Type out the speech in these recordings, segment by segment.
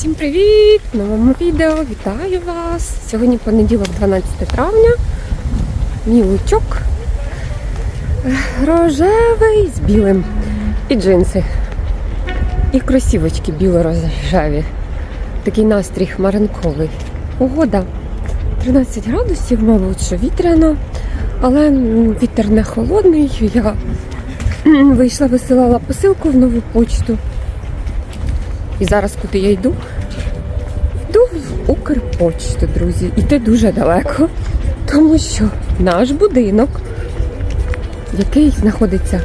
Всім привіт! Новому відео вітаю вас! Сьогодні понеділок, 12 травня. Мій лучок рожевий з білим. І джинси. І кросівочки біло-рожеві. Такий настрій хмаринковий. Погода 13 градусів, мабуть, що вітряно, але вітер не холодний. Я вийшла, висилала посилку в нову почту. І зараз куди я йду? Йду в Укрпочту, друзі. Іти дуже далеко, тому що наш будинок, який знаходиться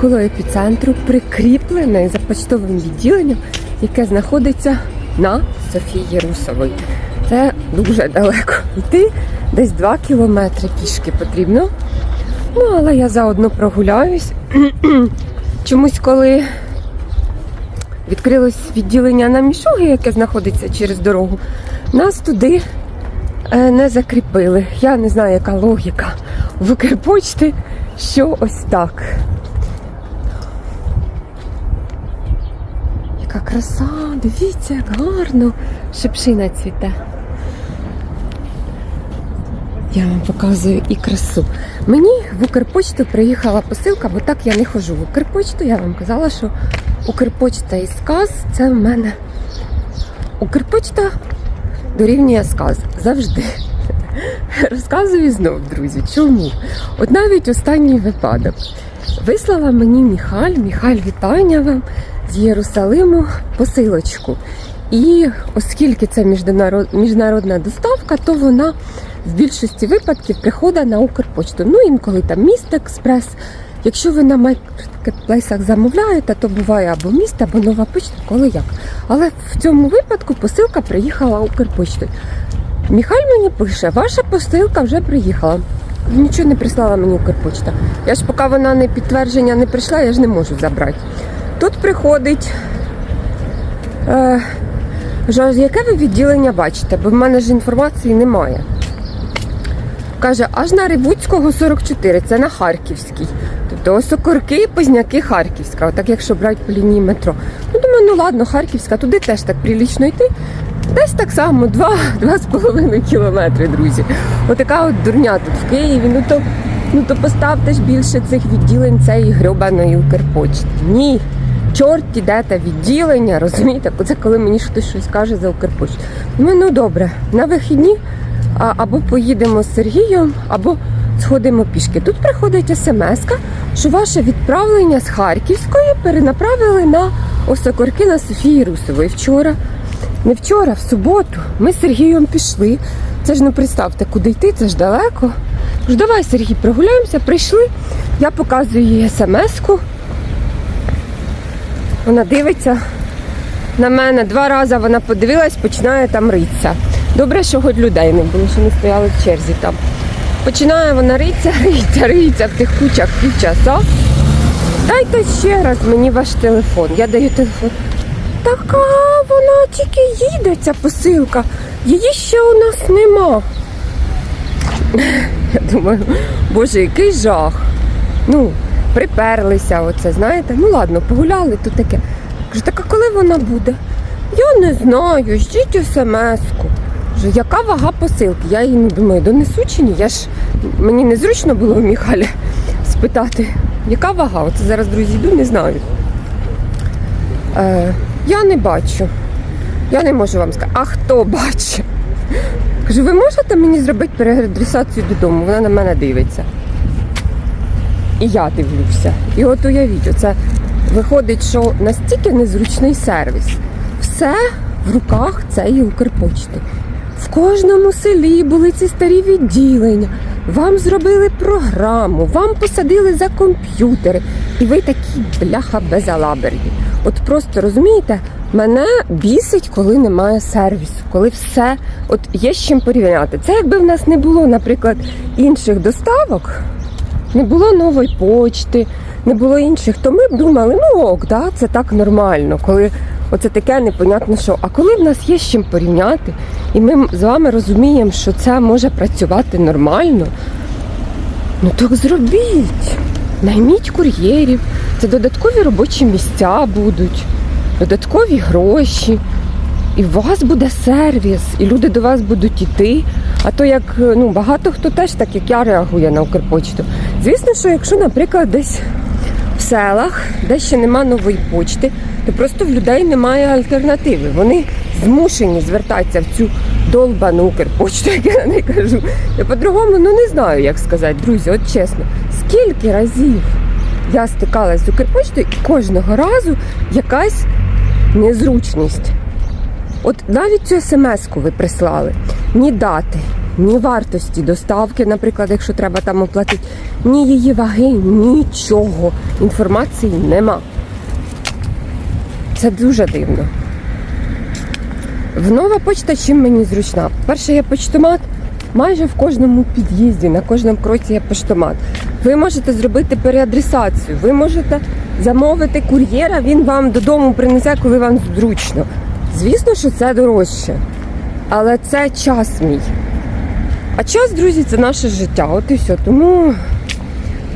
коло епіцентру, прикріплений за почтовим відділенням, яке знаходиться на Софії Русової. Це дуже далеко. Йти десь 2 кілометри пішки потрібно. Ну, але я заодно прогуляюсь. Чомусь, коли відкрилось відділення на мішоги, яке знаходиться через дорогу, нас туди е, не закріпили. Я не знаю, яка логіка в Укрпочти, що ось так. Яка краса, дивіться, як гарно шепшина цвіте. Я вам показую і красу. Мені в Укрпочту приїхала посилка, бо так я не ходжу в Укрпочту. Я вам казала, що Укрпочта і сказ це в мене. Укрпочта дорівнює сказ завжди. Розказую знов, друзі. Чому? От навіть останній випадок. Вислала мені Міхаль, Міхаль, вітання вам з Єрусалиму посилочку. І оскільки це міжнародна доставка, то вона в більшості випадків приходить на Укрпочту. Ну, інколи там міст експрес. Якщо ви на маркетплейсах замовляєте, то буває або міст, або нова почта, коли як. Але в цьому випадку посилка приїхала Укрпочтою. Міхаль мені пише, ваша посилка вже приїхала. Нічого не прислала мені Укрпочта. Я ж поки вона не підтвердження не прийшла, я ж не можу забрати. Тут приходить. Е, яке ви відділення бачите? Бо в мене ж інформації немає. Каже, аж на Ревуцького 44, це на Харківській. Тобто ось окорки, Харківська. Отак, якщо брати по лінії метро. Ну, думаю, ну ладно, Харківська, туди теж так прилічно йти. Десь так само, 2-2,5 кілометри, друзі. Отака от дурня тут в Києві. Ну то, ну то поставте ж більше цих відділень цієї грьобаної Укрпочти. Ні. Чорт іде те відділення, розумієте? Це коли мені хтось щось каже за Укрпочту. Ну, ну добре, на вихідні або поїдемо з Сергієм, або сходимо пішки. Тут приходить смс, що ваше відправлення з Харківської перенаправили на Осокорки на Софії Русової. Вчора, не вчора, в суботу, ми з Сергієм пішли. Це ж ну представте, куди йти, це ж далеко. Кажу, давай, Сергій, прогуляємося, прийшли. Я показую їй смс-ку. Вона дивиться на мене два рази вона подивилась, починає там ритися. Добре, що хоч людей не було, що не стояли в черзі там. Починає вона ритися, ритися, ритися в тих кучах півчаса. Дайте ще раз мені ваш телефон. Я даю телефон. Така вона тільки їде, ця посилка. Її ще у нас нема. Я думаю, боже, який жах. Ну, приперлися, оце, знаєте. Ну ладно, погуляли, то таке. Кажу, так а коли вона буде? Я не знаю, ждіть смс-ку. Яка вага посилки? Я їй не думаю, донесу чи ні? Я ж мені незручно було у Міхаля спитати, яка вага? Оце зараз, друзі, йду, не знаю. Е, я не бачу. Я не можу вам сказати. А хто бачить? Кажу, ви можете мені зробити переадресацію додому? Вона на мене дивиться. І я дивлюся. І от уявіть, оце виходить, що настільки незручний сервіс. Все в руках цієї Укрпочти. В кожному селі були ці старі відділення. Вам зробили програму, вам посадили за комп'ютери, і ви такі бляха безалаберні. От просто розумієте, мене бісить, коли немає сервісу, коли все от є з чим порівняти. Це якби в нас не було, наприклад, інших доставок, не було нової почти, не було інших, то ми б думали, ну ок, да, це так нормально, коли оце таке непонятно що. А коли в нас є з чим порівняти, і ми з вами розуміємо, що це може працювати нормально, ну так зробіть. Найміть кур'єрів, це додаткові робочі місця будуть, додаткові гроші. і у вас буде сервіс, і люди до вас будуть йти. А то як ну багато хто теж так як я реагує на Укрпочту. Звісно, що якщо, наприклад, десь в селах, де ще нема нової почти, то просто в людей немає альтернативи. Вони змушені звертатися в цю долбану Укрпочту, як я не кажу. Я по-другому ну не знаю, як сказати, друзі, от чесно, скільки разів я стикалася з Укрпочтою і кожного разу якась незручність. От навіть цю смс-ку ви прислали, ні дати, ні вартості доставки, наприклад, якщо треба там оплатити, ні її ваги, нічого. Інформації нема. Це дуже дивно. В нова почта чим мені зручна? Перше, є почтомат. Майже в кожному під'їзді, на кожному кроці є поштомат. Ви можете зробити переадресацію, ви можете замовити кур'єра, він вам додому принесе, коли вам зручно. Звісно, що це дорожче, але це час мій. А час, друзі, це наше життя. От і все. Тому,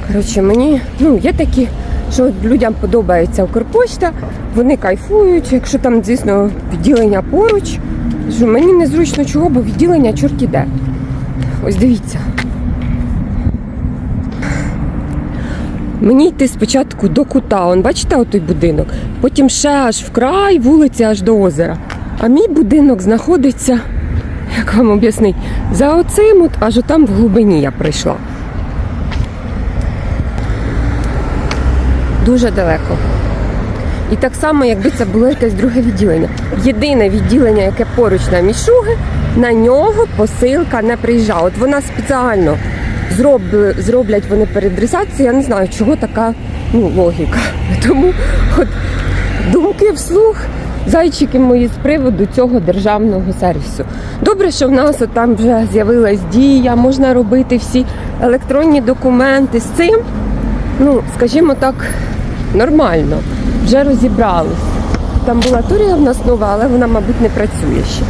коротше, мені ну, є такі, що людям подобається Укрпочта, вони кайфують, якщо там, звісно, відділення поруч. Що мені незручно чого, бо відділення чорт іде. Ось дивіться. Мені йти спочатку до кута, он бачите отой будинок, потім ще аж в край вулиці, аж до озера. А мій будинок знаходиться, як вам об'яснити, за оцим, от, аж там в глибині я прийшла. Дуже далеко. І так само, якби це було якесь друге відділення. Єдине відділення, яке поруч на мішуги, на нього посилка не приїжджає. От вона спеціально зробли, зроблять вони переадресацію. Я не знаю, чого така ну, логіка. Тому от думки вслух. Зайчики мої з приводу цього державного сервісу. Добре, що в нас от там вже з'явилась дія, можна робити всі електронні документи з цим. Ну, скажімо так, нормально. Вже розібрались. Там амбулаторія в нас нова, але вона, мабуть, не працює ще.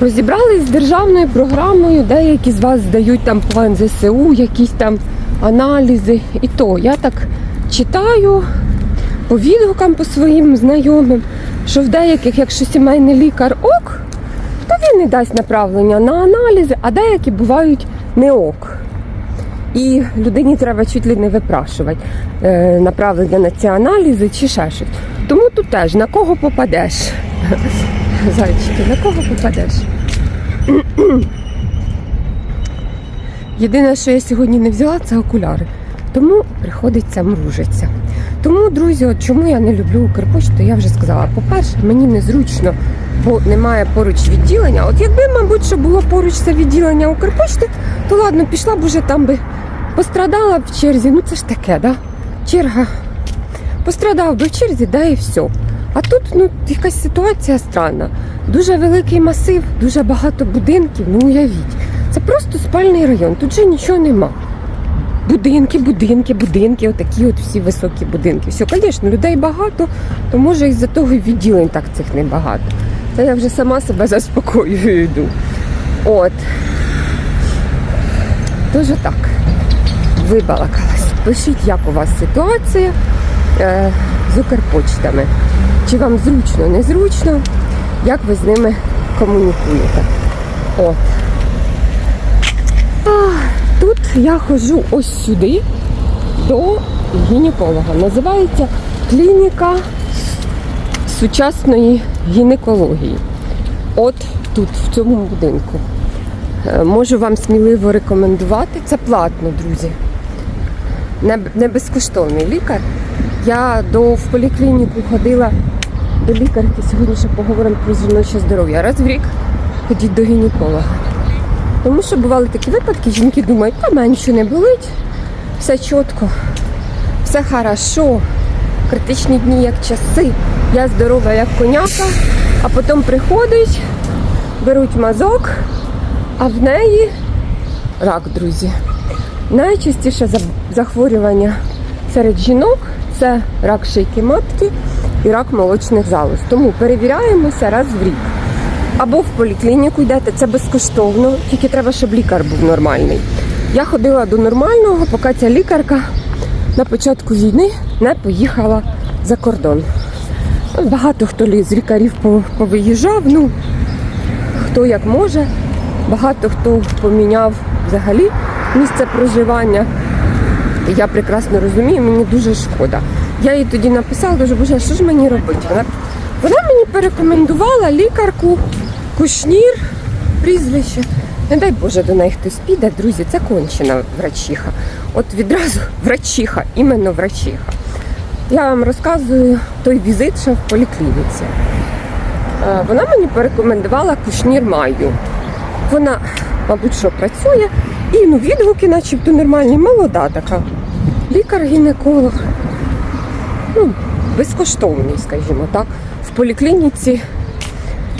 Розібрались з державною програмою, деякі з вас здають там план ЗСУ, якісь там аналізи. І то я так читаю по відгукам по своїм знайомим, що в деяких, якщо сімейний лікар ок, то він не дасть направлення на аналізи, а деякі бувають не ок. І людині треба чуть ли не випрашувати е, направлення на ці аналізи чи ще щось. Тому тут теж на кого попадеш. Зайчики, на кого попадеш? Єдине, що я сьогодні не взяла, це окуляри. Тому приходиться мружитися. Тому, друзі, от чому я не люблю Укрпочту, я вже сказала. По-перше, мені незручно, бо немає поруч відділення. От якби, мабуть, що було поруч це відділення Укрпочти, то ладно, пішла б уже там би пострадала б в черзі. Ну це ж таке, да? Черга. Пострадав би в черзі, да і все. А тут ну, якась ситуація странна. Дуже великий масив, дуже багато будинків. Ну уявіть, це просто спальний район. Тут же нічого нема. Будинки, будинки, будинки, отакі от всі високі будинки. Все, звісно, людей багато, то може із-за того і відділень так цих небагато. Це я вже сама себе заспокоюю йду. От. Тож так, вибалакалась. Пишіть, як у вас ситуація е, з Укрпочтами. Чи вам зручно, незручно, як ви з ними комунікуєте. От. А, тут я ходжу ось сюди до гінеколога. Називається клініка сучасної гінекології. От тут, в цьому будинку. Е, Можу вам сміливо рекомендувати. Це платно, друзі. Не, безкоштовний лікар. Я до в поліклініку ходила до лікарки. Сьогодні ще поговоримо про жіноче здоров'я. Раз в рік ходіть до гінеколога. Тому що бували такі випадки, жінки думають, та нічого не болить, все чітко, все хорошо, критичні дні як часи, я здорова як коняка, а потім приходить, беруть мазок, а в неї рак, друзі. Найчастіше захворювання серед жінок це рак шийки матки і рак молочних залоз. Тому перевіряємося раз в рік. Або в поліклініку йдете, це безкоштовно, тільки треба, щоб лікар був нормальний. Я ходила до нормального, поки ця лікарка на початку війни не поїхала за кордон. Багато хто з лікарів по- повиїжджав, ну хто як може. Багато хто поміняв взагалі місце проживання. Я прекрасно розумію, мені дуже шкода. Я їй тоді написала, кажу, боже, що ж мені робити? Вона, вона мені порекомендувала лікарку, кушнір, прізвище. Не дай Боже, до неї хтось піде, друзі, це кончена врачиха. От відразу врачиха, іменно врачиха. Я вам розказую той візит, що в поліклініці. Е, Вона мені порекомендувала кушнір Маю. Вона, мабуть, що працює, і ну, відгуки, начебто нормальні, молода така. Лікар-гінеколог. Ну, безкоштовний, скажімо так. В поліклініці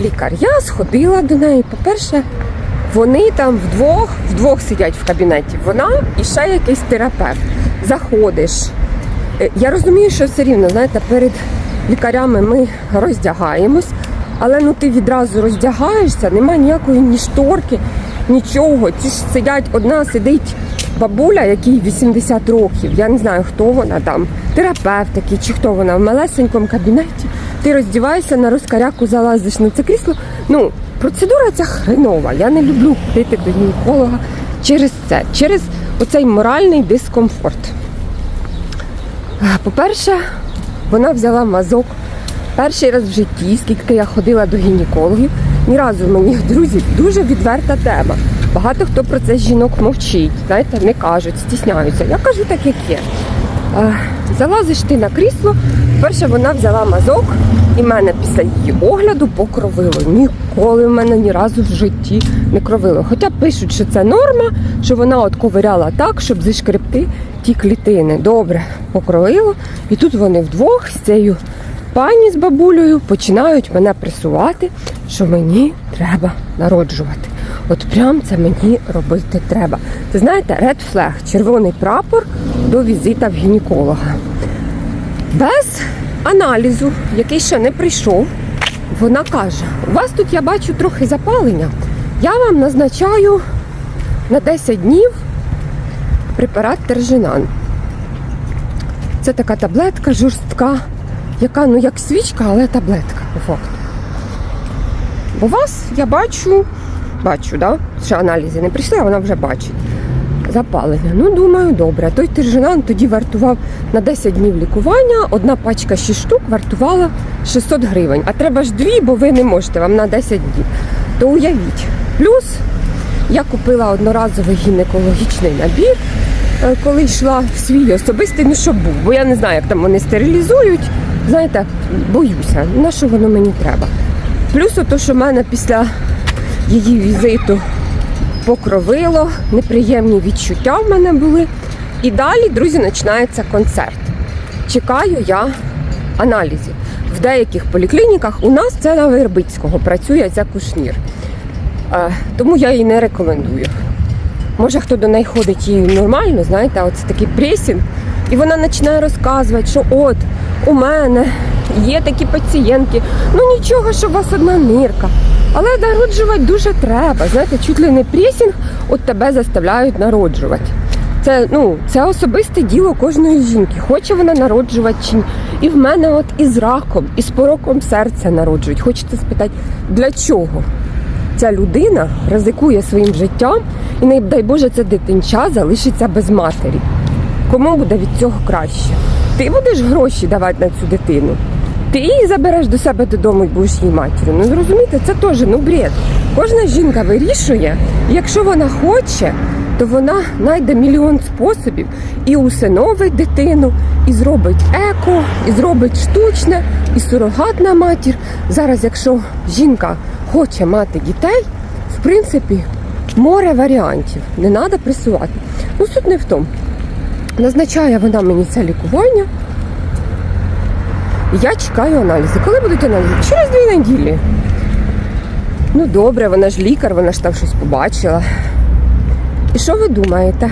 лікар. Я сходила до неї. По-перше, вони там вдвох, вдвох сидять в кабінеті. Вона і ще якийсь терапевт. Заходиш. Е, Я розумію, що все рівно, знаєте, перед лікарями ми роздягаємось, але ну ти відразу роздягаєшся, немає ніякої ні шторки, нічого. Ці ж сидять, одна сидить бабуля, якій 80 років. Я не знаю, хто вона там, терапевт чи хто вона в малесенькому кабінеті. Ти роздіваєшся на розкаряку, залазиш на це крісло. Ну, процедура ця хренова. Я не люблю ходити до гінеколога через це, через оцей моральний дискомфорт. По-перше, вона взяла мазок перший раз в житті, скільки я ходила до гінекологів. Ні разу мені, друзі, дуже відверта тема. Багато хто про це жінок мовчить, знаєте, не кажуть, стісняються. Я кажу так, як є. Е, Залазиш ти на крісло. Перше вона взяла мазок, і мене після її огляду покровило. Ніколи в мене ні разу в житті не кровило. Хоча пишуть, що це норма, що вона от ковиряла так, щоб зашкребти ті клітини. Добре, покровило. І тут вони вдвох з цією пані з бабулею починають мене пресувати, що мені треба народжувати. От прям це мені робити треба. Ти знаєте, red flag, червоний прапор до візита в гінеколога. Без аналізу, який ще не прийшов, вона каже: у вас тут я бачу трохи запалення. Я вам назначаю на 10 днів препарат Тержинан. Це така таблетка жорстка, яка ну як свічка, але таблетка по факту. Бо вас я бачу, бачу, да? ще аналізи не прийшли, а вона вже бачить. Запалення. Ну, думаю, добре. Той тержинан тоді вартував на 10 днів лікування. Одна пачка 6 штук вартувала 600 гривень. А треба ж дві, бо ви не можете, вам на 10 днів. То уявіть. Плюс я купила одноразовий гінекологічний набір, е, коли йшла в свій особистий, ну щоб був, бо я не знаю, як там вони стерилізують. Знаєте, боюся, на що воно мені треба. Плюс ото, що в мене після її візиту покровило, неприємні відчуття в мене були. І далі, друзі, починається концерт. Чекаю я аналізів. В деяких поліклініках у нас це на Вербицького працює ця кушнір. Е, тому я її не рекомендую. Може, хто до неї ходить їй нормально, знаєте, оце такий пресінг. І вона починає розказувати, що от у мене є такі пацієнтки, ну нічого, що у вас одна нирка. Але народжувати дуже треба. Знаєте, чуть ли не пресінг, от тебе заставляють народжувати. Це, ну, це особисте діло кожної жінки. Хоче вона народжувати чи ні. І в мене от із раком, і з пороком серця народжують. Хочете спитати, для чого? ця людина ризикує своїм життям і не дай Боже, це дитинча залишиться без матері. Кому буде від цього краще? Ти будеш гроші давати на цю дитину. Ти її забереш до себе додому і будеш її матір'ю. Ну зрозумієте, це теж ну бред. Кожна жінка вирішує, якщо вона хоче, то вона знайде мільйон способів і усиновить дитину, і зробить еко, і зробить штучне, і сурогатна матір. Зараз, якщо жінка хоче мати дітей, в принципі, море варіантів. Не треба пресувати. Ну, суть не в тому. Назначає вона мені це лікування. Я чекаю аналізи. Коли будуть аналізи? Через дві неділі. Ну добре, вона ж лікар, вона ж там щось побачила. І що ви думаєте?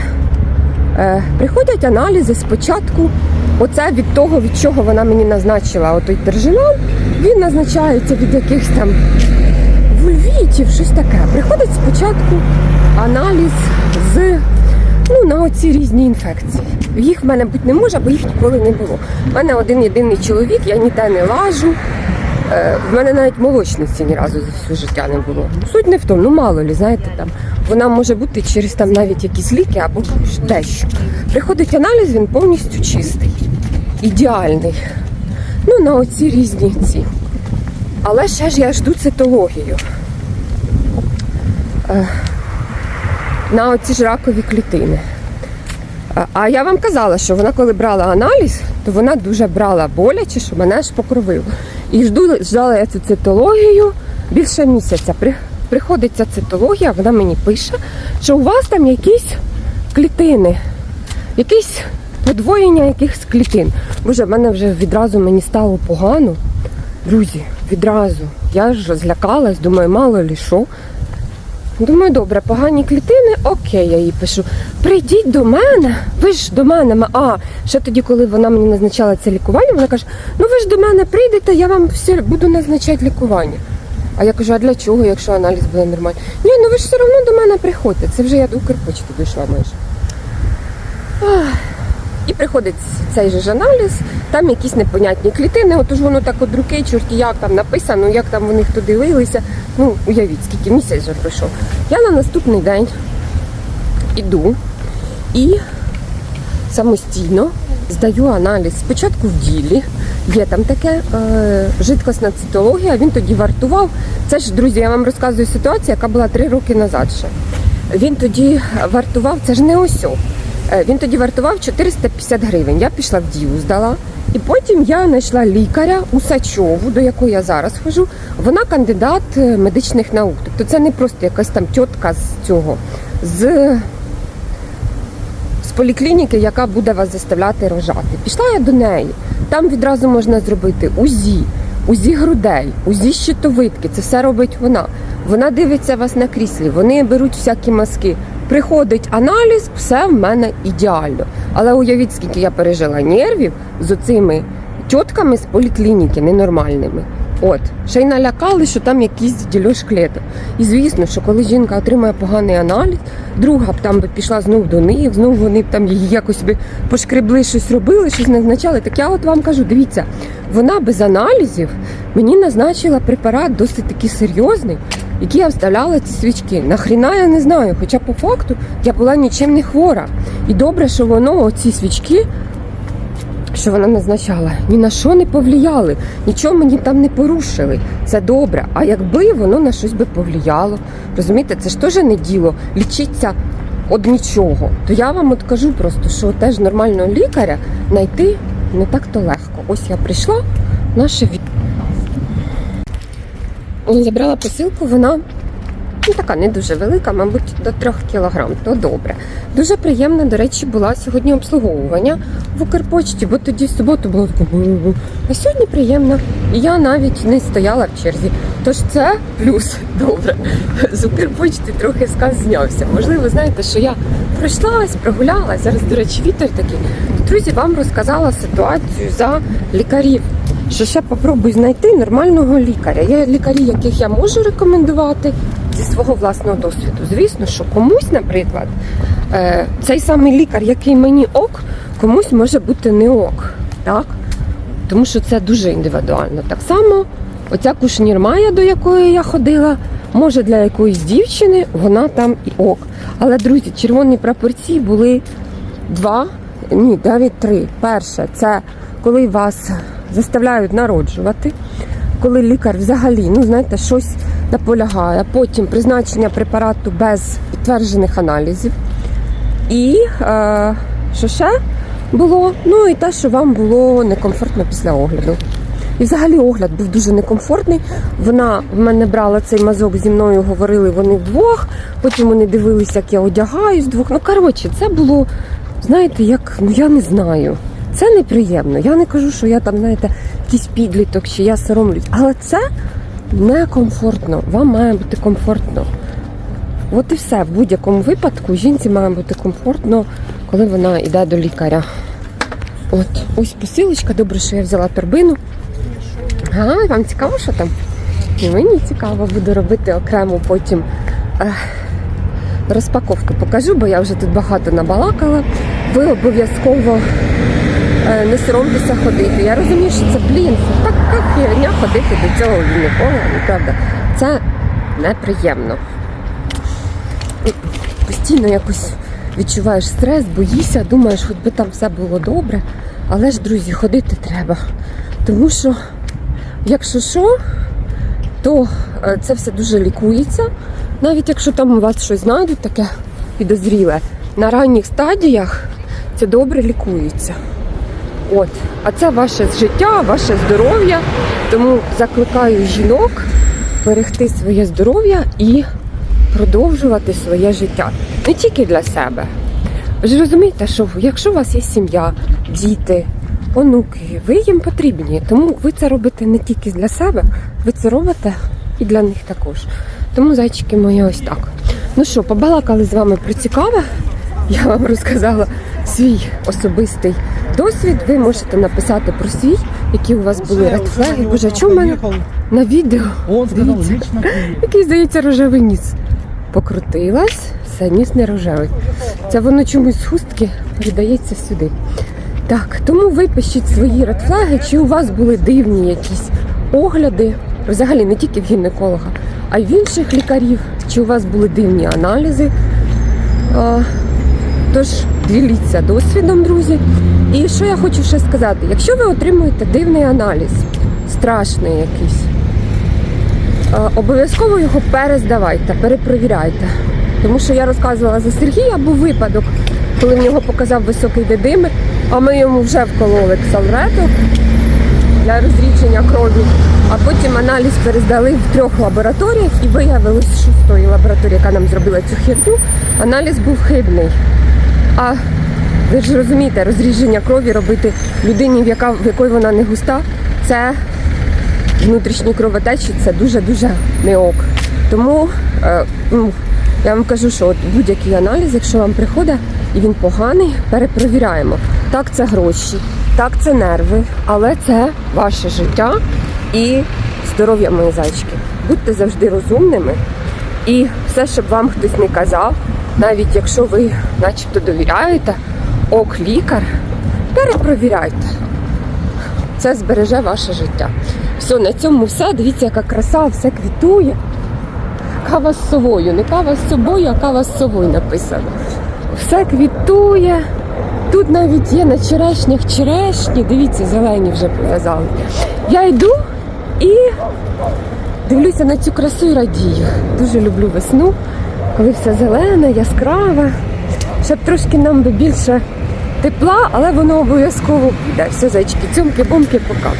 Е, приходять аналізи спочатку. Оце від того, від чого вона мені назначила отой тержинал, він назначається від якихось там вульвітів, щось таке. Приходить спочатку аналіз з ну, на оці різні інфекції. Їх в мене бути не може, бо їх ніколи не було. У мене один єдиний чоловік, я ніде не лажу. Е, В мене навіть молочниці ні разу за все життя не було. Суть не в тому, ну мало лі, знаєте, там вона може бути через там навіть якісь ліки або дещо. Приходить аналіз, він повністю чистий, ідеальний. Ну, на оці різні ці. Але ще ж я жду цитологію. Е, На оці ж ракові клітини. А- я вам казала, що вона коли брала аналіз, то вона дуже брала боляче, що мене ж покровило. І жду, ждала я цю цитологію більше місяця. При, приходить ця цитологія, вона мені пише, що у вас там якісь клітини, якісь подвоєння якихось клітин. Боже, в мене вже відразу мені стало погано. Друзі, відразу. Я ж злякалась, думаю, мало лі що. Думаю, добре, погані клітини, окей, я їй пишу. Прийдіть до мене, ви ж до мене. А, ще тоді, коли вона мені назначала це лікування, вона каже: ну ви ж до мене прийдете, я вам все буду назначати лікування. А я кажу, а для чого, якщо аналіз буде нормальний? Ні, ну ви ж все одно до мене приходьте. Це вже я до Укрпочти дійшла майже. Ах. І приходить цей же ж аналіз, там якісь непонятні клітини, отож воно так от руки, чорті як там написано, як там вони хто дивилися. Ну, уявіть, скільки місяць вже пройшов. Я на наступний день іду і самостійно здаю аналіз. Спочатку в ділі. Є там таке е, жидкосна цитологія, він тоді вартував. Це ж, друзі, я вам розказую ситуацію, яка була три роки назад ще. Він тоді вартував, це ж не осьо. Е, Він тоді вартував 450 гривень. Я пішла в ділу, здала. І потім я знайшла лікаря Усачову, до якої я зараз хожу. Вона кандидат е, медичних наук. Тобто це не просто якась там тітка з цього, з з поліклініки, яка буде вас заставляти рожати. Пішла я до неї. Там відразу можна зробити УЗІ, УЗІ грудей, УЗІ щитовидки. Це все робить вона. Вона дивиться вас на кріслі, вони беруть всякі маски. Приходить аналіз, все в мене ідеально. Але уявіть, скільки я пережила нервів з оцими тітками з поліклініки ненормальними. От, ще й налякали, що там якийсь дільош клеток. І звісно, що коли жінка отримає поганий аналіз, друга б там би пішла знов до них, знов вони б там її якось би пошкребли, щось робили, щось назначали. Так я от вам кажу, дивіться, вона без аналізів мені назначила препарат досить такий серйозний, який я вставляла ці свічки. Нахріна я не знаю, хоча по факту я була нічим не хвора. І добре, що воно, оці свічки, що вона назначала, ні на що не повлияли, нічого мені там не порушили. Це добре. А якби воно на щось би повлияло, розумієте, це ж теж не діло. Лічиться від нічого. То я вам от кажу просто, що теж нормального лікаря знайти не так-то легко. Ось я прийшла, наше від... Забрала посилку, вона ну, така не дуже велика, мабуть, до 3 кілограм, то добре. Дуже приємне, до речі, була сьогодні обслуговування в Укрпочті, бо тоді в суботу було таке. А сьогодні приємно. І я навіть не стояла в черзі. Тож це плюс добре. З Укрпочти трохи сказ знявся. Можливо, знаєте, що я пройшлась, прогулялась. Зараз, до речі, вітер такий. Друзі, вам розказала ситуацію за лікарів. Що ще попробуй знайти нормального лікаря. Є лікарі, яких я можу рекомендувати зі свого власного досвіду. Звісно, що комусь, наприклад, е, цей самий лікар, який мені ок, комусь може бути не ок. Так? Тому що це дуже індивідуально. Так само, оця кушнір Майя, до якої я ходила, може для якоїсь дівчини вона там і ок. Але, друзі, червоні прапорці були два, ні, навіть три. Перше, це коли вас заставляють народжувати, коли лікар взагалі, ну знаєте, щось наполягає, потім призначення препарату без підтверджених аналізів. І е, що ще було? Ну і те, що вам було некомфортно після огляду. І взагалі огляд був дуже некомфортний. Вона в мене брала цей мазок зі мною, говорили вони вдвох. Потім вони дивилися, як я одягаюсь вдвох. Ну коротше, це було, знаєте, як ну я не знаю. Це неприємно. Я не кажу, що я там, знаєте, якийсь підліток, чи я соромлюсь. Але це некомфортно. Вам має бути комфортно. От і все. В будь-якому випадку жінці має бути комфортно, коли вона йде до лікаря. От, ось посилочка, добре, що я взяла торбину. А, вам цікаво, що там? І мені цікаво, буду робити окремо потім е, розпаковку покажу, бо я вже тут багато набалакала. Ви обов'язково не соромтеся ходити. Я розумію, що це блін, така херня ходити до цього гінеколога, ну правда. Це неприємно. Постійно якось відчуваєш стрес, боїшся, думаєш, хоч би там все було добре. Але ж, друзі, ходити треба. Тому що, якщо що, то е, це все дуже лікується. Навіть якщо там у вас щось знайдуть таке підозріле, на ранніх стадіях це добре лікується. От. А це ваше життя, ваше здоров'я. Тому закликаю жінок берегти своє здоров'я і продовжувати своє життя. Не тільки для себе. Ви ж розумієте, що якщо у вас є сім'я, діти, онуки, ви їм потрібні. Тому ви це робите не тільки для себе, ви це робите і для них також. Тому, зайчики мої, ось так. Ну що, побалакали з вами про цікаве. Я вам розказала свій особистий досвід. Ви можете написати про свій, які у вас були редфлеги. Боже, а чому в мене на відео Дивіться. який, здається, рожевий ніс. Покрутилась, все, ніс не рожевий. Це воно чомусь з хустки передається сюди. Так, тому випишіть свої редфлеги, чи у вас були дивні якісь огляди, взагалі не тільки в гінеколога, а й в інших лікарів, чи у вас були дивні аналізи. Тож діліться досвідом, друзі. І що я хочу ще сказати: якщо ви отримуєте дивний аналіз, страшний якийсь, Е, Обов'язково його перездавайте, перепровіряйте. Тому що я розказувала за Сергія, був випадок, коли в нього показав високий дедимер, а ми йому вже вкололи ксалрету для розрідження крові. А потім аналіз перездали в трьох лабораторіях і виявилось, що з тої лабораторії, яка нам зробила цю херню, аналіз був хибний. А ви ж розумієте, розрідження крові робити людині, в, яка, в якої вона не густа, це внутрішні кровотечі це дуже-дуже не ок. Тому е, ну, я вам кажу, що от будь-який аналіз, якщо вам приходить і він поганий, перепровіряємо. Так, це гроші, так, це нерви, але це ваше життя і здоров'я, мої зайчики. Будьте завжди розумними і все, щоб вам хтось не казав, навіть якщо ви начебто довіряєте, ок, лікар, перепровіряйте це збереже ваше життя. Все, на цьому все. Дивіться, яка краса, все квітує. Кава з совою. Не кава з собою, а кава з совою написано. Все квітує. Тут навіть є на черешнях черешні. Дивіться, зелені вже пов'язали. Я йду і дивлюся на цю красу і радію. Дуже люблю весну, коли все зелене, яскраве. Щоб трошки нам би більше тепла, але воно обов'язково буде. Все, зайчики, цьомки, бомки, пока.